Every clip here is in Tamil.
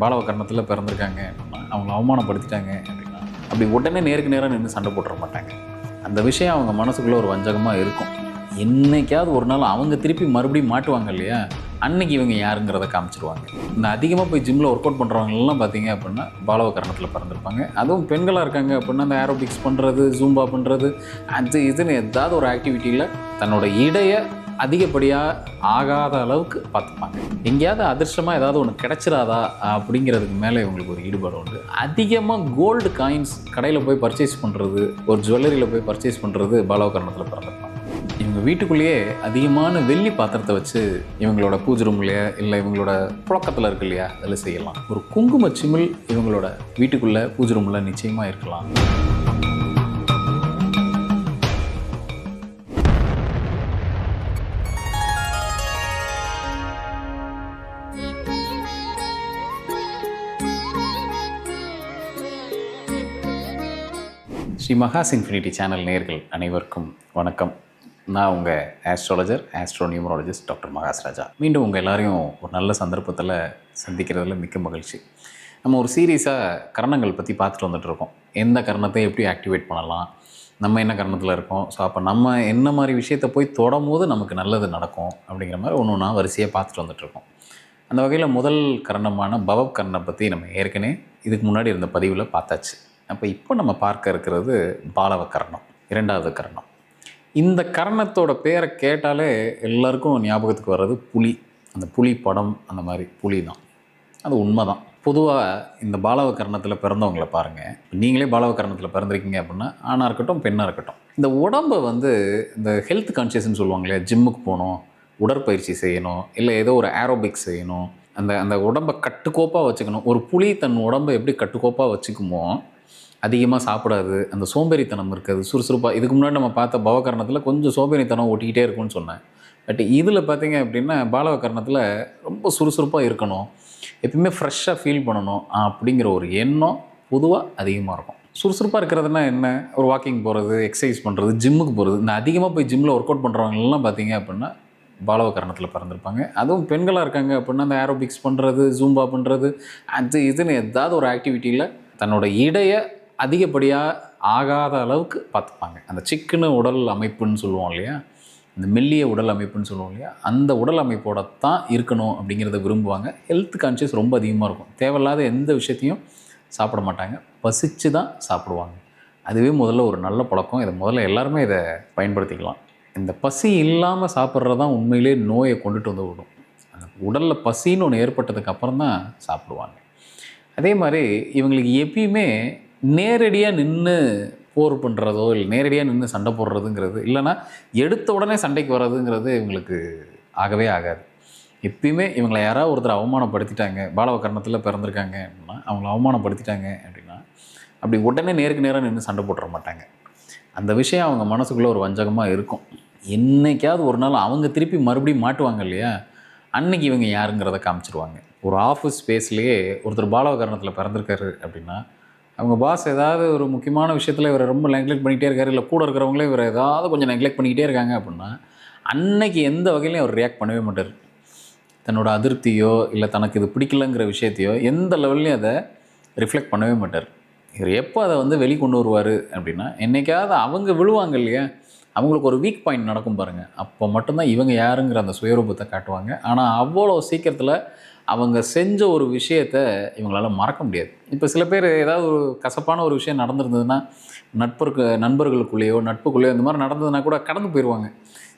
பாலவ கர்ணத்தில் பிறந்திருக்காங்க அவங்கள அவமானப்படுத்திட்டாங்க அப்படின்னா அப்படி உடனே நேருக்கு நேராக நின்று சண்டை போட்டுற மாட்டாங்க. அந்த விஷயம் அவங்க மனசுக்குள்ளே ஒரு வஞ்சகமாக இருக்கும். என்னைக்காவது ஒரு நாள் அவங்க திருப்பி மறுபடியும் மாட்டுவாங்க இல்லையா? அன்னைக்கு இவங்க யாருங்கிறத காமிச்சிருவாங்க. இந்த அதிகமாக போய் ஜிம்மில் ஒர்க் அவுட் பண்ணுறவங்கலாம் பார்த்தீங்க அப்படின்னா பாலவ கரணத்தில் பிறந்திருப்பாங்க. அதுவும் பெண்களாக இருக்காங்க அப்படின்னா அந்த ஏரோபிக்ஸ் பண்ணுறது ஜூம்பா பண்ணுறது அது இதுன்னு ஏதாவது ஒரு ஆக்டிவிட்டியில் தன்னோட இடையை அதிகப்படியாக ஆகாத அளவுக்கு பார்த்துப்பாங்க. எங்கேயாவது அதிர்ஷ்டமாக ஏதாவது ஒன்று கிடைச்சிராதா? அப்படிங்கிறதுக்கு மேலே இவங்களுக்கு ஒரு ஈடுபாடு உண்டு. அதிகமாக கோல்டு காயின்ஸ் கடையில் போய் பர்ச்சேஸ் பண்ணுறது ஒரு ஜுவல்லரியில் போய் பர்ச்சேஸ் பண்ணுறது பாலோகரணத்தில் பிறந்திருப்பாங்க. இவங்க வீட்டுக்குள்ளேயே அதிகமான வெள்ளி பாத்திரத்தை வச்சு இவங்களோட பூஜை ரூம்லையே இல்லை இவங்களோட புழக்கத்தில் இருக்கு இல்லையா அதில் செய்யலாம். ஒரு குங்கும சிமிழ் இவங்களோட வீட்டுக்குள்ளே பூஜை ரூமில் நிச்சயமாக இருக்கலாம். ஸ்ரீ மகாஸ் இன்ஃபினிட்டி சேனல் நேர்கள் அனைவருக்கும் வணக்கம். நான் உங்கள் astrologer astro numerologist doctor Mahas Raja. மீண்டும் உங்கள் எல்லாரையும் ஒரு நல்ல சந்தர்ப்பத்தில் சந்திக்கிறதுல மிக்க மகிழ்ச்சி. நம்ம ஒரு சீரியஸாக கரணங்கள் பற்றி பார்த்துட்டு வந்துட்டுருக்கோம் எந்த கரணத்தை எப்படி ஆக்டிவேட் பண்ணலாம்? நம்ம என்ன கரணத்தில் இருக்கோம்? ஸோ அப்போ நம்ம என்ன மாதிரி விஷயத்தை போய் தொடும் போது நமக்கு நல்லது நடக்கும் அப்படிங்கிற மாதிரி ஒன்று ஒன்றா வரிசையாக பார்த்துட்டு வந்துட்டுருக்கோம் அந்த வகையில் முதல் கரணமான பவப் கரணை பற்றி நம்ம ஏற்கனவே இதுக்கு முன்னாடி இருந்த பதிவில் பார்த்தாச்சு. அப்போ இப்போ நம்ம பார்க்க இருக்கிறது பாலவ கரணம் இரண்டாவது கரணம். இந்த கரணத்தோட பேரை கேட்டாலே எல்லாருக்கும் ஞாபகத்துக்கு வர்றது புலி. அந்த புலி படம் அந்த மாதிரி புலி தான். அது உண்மை தான் பொதுவாக இந்த பாலவ கரணத்தில் பிறந்தவங்களை பாருங்கள் நீங்களே பாலவ கரணத்தில் பிறந்திருக்கீங்க அப்படின்னா ஆணாக இருக்கட்டும் பெண்ணாக இருக்கட்டும். இந்த உடம்பை வந்து இந்த ஹெல்த் கான்ஷியஸ்னு சொல்லுவாங்க இல்லையா ஜிம்முக்கு போகணும் உடற்பயிற்சி செய்யணும் இல்லை ஏதோ ஒரு ஏரோபிக்ஸ் செய்யணும் அந்த அந்த உடம்பை கட்டுக்கோப்பாக வச்சுக்கணும். ஒரு புலி தன் உடம்பை எப்படி கட்டுக்கோப்பாக வச்சுக்குமோ அதிகமாக சாப்பிடாது. அந்த சோம்பேறித்தனம் இருக்காது. சுறுசுறுப்பாக இதுக்கு முன்னாடி நம்ம பார்த்த பவகரணத்தில் கொஞ்சம் சோம்பேறித்தனம் ஓட்டிக்கிட்டே இருக்கும்னு சொன்னேன். பட் இதில் பார்த்தீங்க அப்படின்னா பாலவகரணத்தில் ரொம்ப சுறுசுறுப்பாக இருக்கணும். எப்பயுமே ஃப்ரெஷ்ஷாக ஃபீல் பண்ணணும். அப்படிங்கிற ஒரு எண்ணம் பொதுவாக அதிகமாக இருக்கும். சுறுசுறுப்பாக இருக்கிறதுனா என்ன? ஒரு வாக்கிங் போகிறது எக்ஸசைஸ் பண்ணுறது ஜிம்முக்கு போகிறது இந்த அதிகமாக போய் ஜிம்மில் ஒர்க் அவுட் பண்ணுறவங்கலாம் பார்த்தீங்க அப்படின்னா பாலவகரணத்தில் பிறந்திருப்பாங்க. அதுவும் பெண்களாக இருக்காங்க அப்படின்னா அந்த ஏரோபிக்ஸ் பண்ணுறது ஜூம்பா பண்ணுறது அது இதுன்னு ஏதாவது ஒரு ஆக்டிவிட்டியில் தன்னோட இடையை அதிகப்படியாக ஆகாத அளவுக்கு பார்த்துப்பாங்க. அந்த சிக்கன உடல் அமைப்புன்னு சொல்லுவோம் இல்லையா? இந்த மெல்லிய உடல் அமைப்புன்னு சொல்லுவோம் இல்லையா? அந்த உடல் அமைப்போட தான் இருக்கணும் அப்படிங்கிறத விரும்புவாங்க. ஹெல்த் கான்ஷியஸ் ரொம்ப அதிகமாக இருக்கும். தேவையில்லாத எந்த விஷயத்தையும் சாப்பிட மாட்டாங்க. பசிச்சு தான் சாப்பிடுவாங்க. அதுவே முதல்ல ஒரு நல்ல பழக்கம். இதை முதல்ல எல்லாருமே இதை பயன்படுத்திக்கலாம். இந்த பசி இல்லாமல் சாப்பிட்றது தான் உண்மையிலே நோயை கொண்டுட்டு வந்து விடும். அந்த உடலில் பசின்னு ஒன்று ஏற்பட்டதுக்கு அப்புறம் தான் சாப்பிடுவாங்க. அதே மாதிரி இவங்களுக்கு எப்பயுமே நேரடியாக நின்று போர் பண்ணுறதோ இல்லை நேரடியாக நின்று சண்டை போடுறதுங்கிறது இல்லைன்னா எடுத்த உடனே சண்டைக்கு வர்றதுங்கிறது இவங்களுக்கு ஆகவே ஆகாது. எப்பயுமே இவங்களை யாராவது ஒருத்தர் அவமானப்படுத்திட்டாங்க பாலவ கர்ணத்தில் பிறந்திருக்காங்க அப்படின்னா அவங்கள அவமானப்படுத்திட்டாங்க அப்படின்னா அப்படி உடனே நேருக்கு நேராக நின்று சண்டை போட்டுற மாட்டாங்க. அந்த விஷயம் அவங்க மனசுக்குள்ளே ஒரு வஞ்சகமாக இருக்கும். என்னைக்காவது ஒரு நாள் அவங்க திருப்பி மறுபடியும் மாட்டுவாங்க இல்லையா? அன்னைக்கு இவங்க யாருங்கிறத காமிச்சிருவாங்க. ஒரு ஆஃபீஸ் ஸ்பேஸ்லேயே ஒருத்தர் பாலவகரணத்தில் பிறந்திருக்காரு அப்படின்னா அவங்க பாஸ் ஏதாவது ஒரு முக்கியமான விஷயத்தில் இவரை ரொம்ப நெக்லெக்ட் பண்ணிகிட்டே இருக்காரு இல்லை கூட இருக்கிறவங்களே இவரை ஏதாவது கொஞ்சம் நெக்லெக்ட் பண்ணிக்கிட்டே இருக்காங்க அப்படின்னா அன்னைக்கு எந்த வகையிலையும் அவர் ரியாக்ட் பண்ணவே மாட்டார். தன்னோட அதிருப்தியோ இல்லை தனக்கு இது பிடிக்கலங்கிற விஷயத்தையோ எந்த லெவல்லையும் அதை ரிஃப்ளெக்ட் பண்ணவே மாட்டார். இவர் எப்போ அதை வந்து வெளிக்கொண்டு வருவார் அப்படின்னா என்னைக்காவது அவங்க விழுவாங்க இல்லையா அவங்களுக்கு ஒரு வீக் பாயிண்ட் நடக்கும் பாருங்கள் அப்போ மட்டும்தான் இவங்க யாருங்கிற அந்த சுயரூபத்தை காட்டுவாங்க. ஆனால் அவ்வளோ சீக்கிரத்தில் அவங்க செஞ்ச ஒரு விஷயத்தை இவங்களால மறக்க முடியாது. இப்போ சில பேர் ஏதாவது ஒரு கசப்பான ஒரு விஷயம் நடந்திருந்ததுன்னா நட்பருக்கு நண்பர்களுக்குள்ளேயோ நட்புக்குள்ளேயோ இந்த மாதிரி நடந்ததுன்னா கூட கடந்து போயிடுவாங்க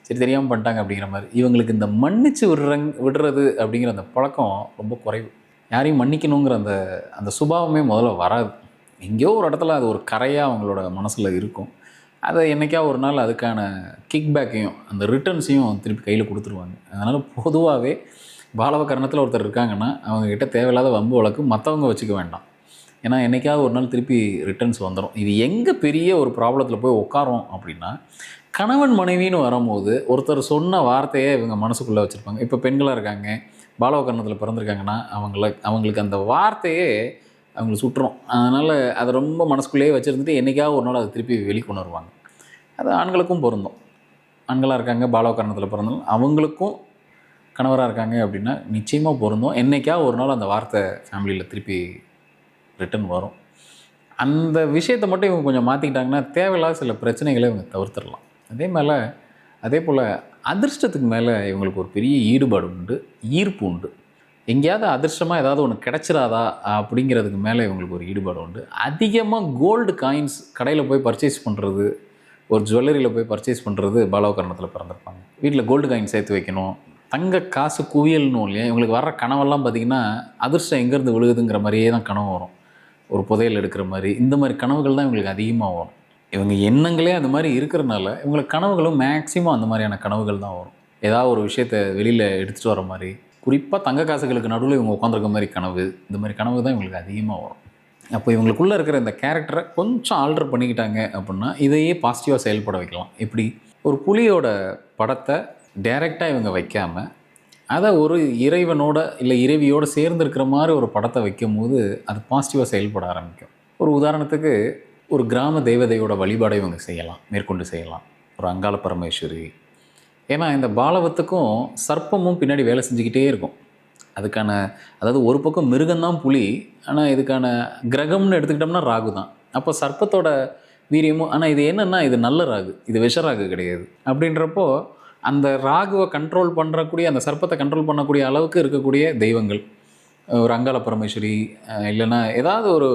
சரி தெரியாமல் பண்ணிட்டாங்க அப்படிங்கிற மாதிரி. இவங்களுக்கு இந்த மன்னிச்சு விடுறங் விடுறது அப்படிங்கிற அந்த பழக்கம் ரொம்ப குறைவு. யாரையும் மன்னிக்கணுங்கிற அந்த அந்த சுபாவமே முதல்ல வராது. எங்கேயோ ஒரு இடத்துல அது ஒரு கரையாக அவங்களோட மனசில் இருக்கும். அதை என்றைக்கா ஒரு நாள் அதுக்கான கிக் பேக்கையும் அந்த ரிட்டர்ன்ஸையும் திருப்பி கையில் கொடுத்துருவாங்க. அதனால் பொதுவாகவே பாலவ கரணத்தில் ஒருத்தர் இருக்காங்கன்னா அவங்கக்கிட்ட தேவையில்லாத வம்பு வழக்கு மற்றவங்க வச்சுக்க வேண்டாம். ஏன்னா என்றைக்காவது ஒரு நாள் திருப்பி ரிட்டர்ன்ஸ் வந்துடும் இது எங்கே பெரிய ஒரு ப்ராப்ளத்தில் போய் உட்காரோம் அப்படின்னா கணவன் மனைவின்னு வரும்போது ஒருத்தர் சொன்ன வார்த்தையை இவங்க மனசுக்குள்ளே வச்சுருப்பாங்க. இப்போ பெண்களாக இருக்காங்க பாலவ கரணத்தில் பிறந்திருக்காங்கன்னா அவங்கள அவங்களுக்கு அந்த வார்த்தையே அவங்கள சுட்டுறோம். அதனால் அதை ரொம்ப மனசுக்குள்ளேயே வச்சுருந்துட்டு என்றைக்காவது ஒரு நாள் அதை திருப்பி வெளிக்கொண்டு வருவாங்க அது ஆண்களுக்கும் பொருந்தும். ஆண்களாக இருக்காங்க பாலோகரணத்தில் பிறந்தாலும் அவங்களுக்கும் கணவராக இருக்காங்க அப்படின்னா நிச்சயமாக பொருந்தும். என்னைக்கா ஒரு நாள் அந்த வார்த்தை ஃபேமிலியில் திருப்பி ரிட்டன் வரும். அந்த விஷயத்தை மட்டும் இவங்க கொஞ்சம் மாற்றிக்கிட்டாங்கன்னா தேவையில்லாத சில பிரச்சனைகளை இவங்க தவிர்த்துடலாம். அதே மேலே அதே போல் அதிர்ஷ்டத்துக்கு மேலே இவங்களுக்கு ஒரு பெரிய ஈடுபாடு உண்டு ஈர்ப்பு உண்டு. எங்கேயாவது அதிர்ஷ்டமாக ஏதாவது ஒன்று கிடச்சிடாதா அப்படிங்கிறதுக்கு மேலே இவங்களுக்கு ஒரு ஈடுபாடு உண்டு. அதிகமாக கோல்டு காயின்ஸ் கடையில் போய் பர்ச்சேஸ் பண்ணுறது ஒரு ஜுவல்லரியில் போய் பர்ச்சேஸ் பண்ணுறது பாலோகரணத்தில் பிறந்திருப்பாங்க. வீட்டில் கோல்டு காயின் சேர்த்து வைக்கணும். தங்க காசு குவியல்னு இல்லையா? இவங்களுக்கு வர்ற கனவெல்லாம் பார்த்திங்கன்னா அதிர்ஷ்டம் எங்கேருந்து விழுகுதுங்கிற மாதிரியே தான் கனவு வரும். ஒரு புதையல் எடுக்கிற மாதிரி. இந்த மாதிரி கனவுகள் தான் இவங்களுக்கு அதிகமாக வரும். இவங்க எண்ணங்களே அந்த மாதிரி இருக்கிறனால இவங்களுக்கு கனவுகளும் மேக்ஸிமம் அந்த மாதிரியான கனவுகள் தான் வரும். ஏதாவது ஒரு விஷயத்தை வெளியில் எடுத்துகிட்டு வர மாதிரி குறிப்பாக தங்க காசுகளுக்கு நடுவில் இவங்க உட்காந்துருக்க மாதிரி கனவு இந்த மாதிரி கனவு தான் இவங்களுக்கு அதிகமாக வரும். அப்போ இவங்களுக்குள்ளே இருக்கிற இந்த கேரக்டரை கொஞ்சம் ஆல்டர் பண்ணிக்கிட்டாங்க அப்படின்னா இதையே பாசிட்டிவாக செயல்பட வைக்கலாம். எப்படி ஒரு புலியோட படத்தை டைரெக்டாக இவங்க வைக்காமல் அதை ஒரு இறைவனோட இல்லை இறைவியோடு சேர்ந்துருக்கிற மாதிரி ஒரு படத்தை வைக்கும் போது அது பாசிட்டிவாக செயல்பட ஆரம்பிக்கும். ஒரு உதாரணத்துக்கு ஒரு கிராம தேவதையோட வழிபாடை இவங்க செய்யலாம் மேற்கொண்டு செய்யலாம். ஒரு அங்காள பரமேஸ்வரி ஏன்னா இந்த பாலவத்துக்கும் சர்ப்பமும் பின்னாடி வேலை செஞ்சுக்கிட்டே இருக்கும். அதுக்கான அதாவது ஒரு பக்கம் மிருகம்தான் புலி ஆனால் இதுக்கான கிரகம்னு எடுத்துக்கிட்டோம்னா ராகு தான். அப்போ சர்ப்பத்தோட வீரியமும் ஆனால் இது என்னென்னா இது நல்ல ராகு இது விஷ ராகு கிடையாது. அப்படின்றப்போ அந்த ராகுவை கண்ட்ரோல் பண்ணுறக்கூடிய அந்த சர்ப்பத்தை கண்ட்ரோல் பண்ணக்கூடிய அளவுக்கு இருக்கக்கூடிய தெய்வங்கள் ஒரு அங்கால பரமேஸ்வரி இல்லைன்னா ஏதாவது ஒரு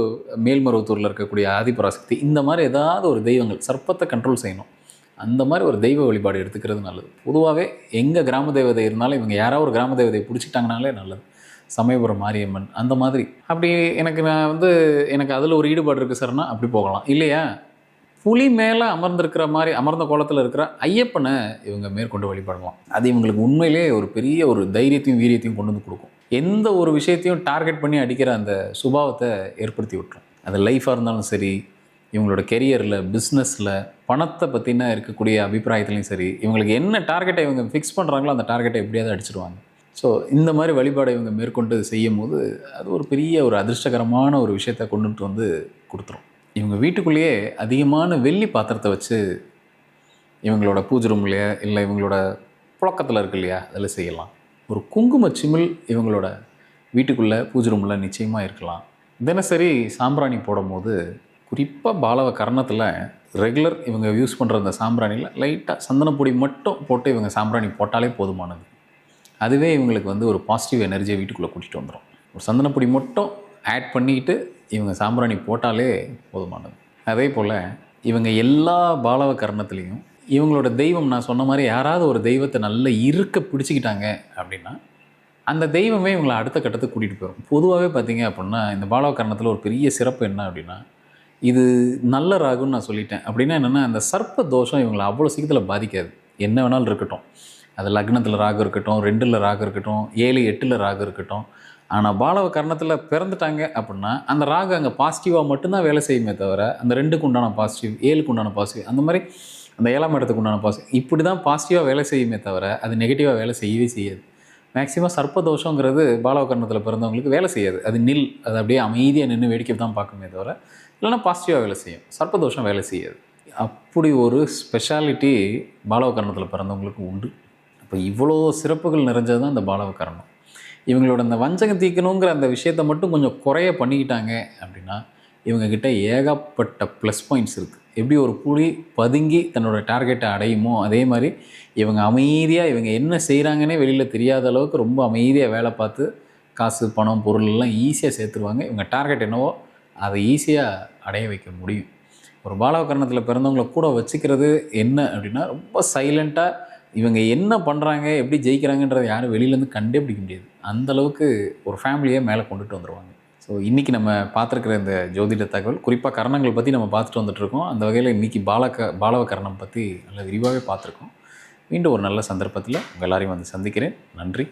மேல்மருவத்தூரில் இருக்கக்கூடிய ஆதிபராசக்தி இந்த மாதிரி ஏதாவது ஒரு தெய்வங்கள் சர்ப்பத்தை கண்ட்ரோல் செய்யணும். அந்த மாதிரி ஒரு தெய்வ வழிபாடு எடுத்துக்கிறது நல்லது. பொதுவாகவே எங்கள் கிராம தேவதை இருந்தாலும் இவங்க யாராவது ஒரு கிராம தேவதையை பிடிச்சிட்டாங்கனாலே நல்லது. சமயபுரம் மாரியம்மன் அந்த மாதிரி. அப்படி எனக்கு நான் வந்து எனக்கு அதில் ஒரு ஈடுபாடு இருக்குது சார்னா அப்படி போகலாம். இல்லையா? புலி மேலே அமர்ந்திருக்கிற மாதிரி அமர்ந்த கோலத்தில் இருக்கிற ஐயப்பனை இவங்க மேற்கொண்டு வழிபடலாம். அது இவங்களுக்கு உண்மையிலே ஒரு பெரிய ஒரு தைரியத்தையும் வீரியத்தையும் கொண்டு வந்து கொடுக்கும். எந்த ஒரு விஷயத்தையும் டார்கெட் பண்ணி அடிக்கிற அந்த சுபாவத்தை ஏற்படுத்தி விட்டுரும். அது லைஃபாக இருந்தாலும் சரி இவங்களோட கெரியரில் பிஸ்னஸில் பணத்தை பற்றின இருக்கக்கூடிய அபிப்பிராயத்துலையும் சரி இவங்களுக்கு என்ன டார்கெட்டை இவங்க ஃபிக்ஸ் பண்ணுறாங்களோ அந்த டார்கெட்டை எப்படியாவது அடிச்சிடுவாங்க ஸோ இந்த மாதிரி வழிபாடை இவங்க மேற்கொண்டு செய்யும் போது அது ஒரு பெரிய ஒரு அதிர்ஷ்டகரமான ஒரு விஷயத்தை கொண்டுட்டு வந்து கொடுத்துரும். இவங்க வீட்டுக்குள்ளேயே அதிகமான வெள்ளி பாத்திரத்தை வச்சு இவங்களோட பூஜை ரூம்லையா இல்லை இவங்களோட புழக்கத்தில் இருக்கு இல்லையா அதில் செய்யலாம். ஒரு குங்கும சிமிழ் இவங்களோட வீட்டுக்குள்ளே பூஜை ரூமில் நிச்சயமாக இருக்கலாம். தினசரி சாம்பிராணி போடும்போது குறிப்பாக பாலவ கரணத்தில் ரெகுலர் இவங்க யூஸ் பண்ணுற அந்த சாம்பிராணியில் லைட்டாக சந்தனப்பொடி மட்டும் போட்டு இவங்க சாம்பிராணி போட்டாலே போதுமானது. அதுவே இவங்களுக்கு வந்து ஒரு பாசிட்டிவ் எனர்ஜியை வீட்டுக்குள்ளே கூட்டிகிட்டு வந்துடும் ஒரு சந்தனப்பொடி மட்டும் ஆட் பண்ணிக்கிட்டு இவங்க சாம்பிராணி போட்டாலே போதுமானது. அதே போல் இவங்க எல்லா பாலவ கர்ணத்துலேயும் இவங்களோட தெய்வம் நான் சொன்ன மாதிரி யாராவது ஒரு தெய்வத்தை நல்ல இருக்க பிடிச்சிக்கிட்டாங்க அப்படின்னா அந்த தெய்வமே இவங்களை அடுத்த கட்டத்துக்கு கூட்டிகிட்டு போயிடும் பொதுவாகவே பார்த்தீங்க அப்படின்னா இந்த பாலவ கர்ணத்தில் ஒரு பெரிய சிறப்பு என்ன அப்படின்னா இது நல்ல ராகுன்னு நான் சொல்லிட்டேன். அப்படின்னா என்னென்னா அந்த சர்ப்ப தோஷம் இவங்களை அவ்வளோ சீக்கிரத்தில் பாதிக்காது. என்ன வேணாலும் இருக்கட்டும். அது லக்னத்தில் ராகு இருக்கட்டும் ரெண்டில் ராகு இருக்கட்டும் ஏழு எட்டில் ராகு இருக்கட்டும். ஆனால் பாலவ கர்ணத்தில் பிறந்துட்டாங்க அப்படின்னா அந்த ராகு அங்கே பாசிட்டிவாக மட்டும்தான் வேலை செய்யுமே தவிர அந்த ரெண்டுக்கு உண்டான பாசிட்டிவ் ஏழுக்கு உண்டான பாசிட்டிவ் அந்த மாதிரி அந்த ஏழாம் இடத்துக்கு உண்டான பாசிட்டிவ் இப்படி தான் பாசிட்டிவாக வேலை செய்யுமே தவிர அது நெகட்டிவாக வேலை செய்யவே செய்யாது. மேக்ஸிமம் சர்ப்பதோஷங்கிறது பாலவ கர்ணத்தில் பிறந்தவங்களுக்கு வேலை செய்யாது. அது நில் அது அப்படியே அமைதியாக நின்று வேடிக்கை தான் பார்க்குமே தவிர இல்லைன்னா பாசிட்டிவாக வேலை செய்யும். சர்ப்பதோஷம் வேலை செய்யாது. அப்படி ஒரு ஸ்பெஷாலிட்டி பாலவகரணத்தில் பிறந்தவங்களுக்கு உண்டு. அப்போ இவ்வளோ சிறப்புகள் நிறைஞ்சது தான் இந்த பாலவகரணம் இவங்களோட அந்த வஞ்சகம் தீக்கணுங்கிற அந்த விஷயத்தை மட்டும் கொஞ்சம் குறைய பண்ணிக்கிட்டாங்க அப்படின்னா இவங்கக்கிட்ட ஏகப்பட்ட ப்ளஸ் பாயிண்ட்ஸ் இருக்குது எப்படி ஒரு புலி பதுங்கி தன்னோட டார்கெட்டை அடையுமோ அதே மாதிரி இவங்க அமைதியாக இவங்க என்ன செய்கிறாங்கன்னே வெளியில் தெரியாத அளவுக்கு ரொம்ப அமைதியாக வேலை பார்த்து காசு பணம் பொருள் எல்லாம் ஈஸியாக சேர்த்துருவாங்க. இவங்க டார்கெட் என்னவோ அதை ஈஸியாக அடைய வைக்க முடியும். ஒரு பாலவகரணத்தில் பிறந்தவங்களை கூட வச்சுக்கிறது என்ன அப்படின்னா ரொம்ப சைலண்ட்டாக இவங்க என்ன பண்ணுறாங்க எப்படி ஜெயிக்கிறாங்கன்றதை யாரும் வெளியிலேருந்து கண்டே பிடிக்க முடியாது அந்தளவுக்கு ஒரு ஃபேமிலியை மேலே கொண்டுட்டு வந்துடுவாங்க ஸோ இன்றைக்கி நம்ம பார்த்துருக்குற இந்த ஜோதிட தகவல் குறிப்பாக கரணங்கள் பற்றி நம்ம பார்த்துட்டு வந்துட்டுருக்கோம். அந்த வகையில் இன்றைக்கி பாலக பாலவ கரணம் பற்றி நல்ல விரிவாகவே பார்த்துருக்கோம். மீண்டும் ஒரு நல்ல சந்தர்ப்பத்தில் உங்கள் எல்லாரையும் வந்து சந்திக்கிறேன். நன்றி.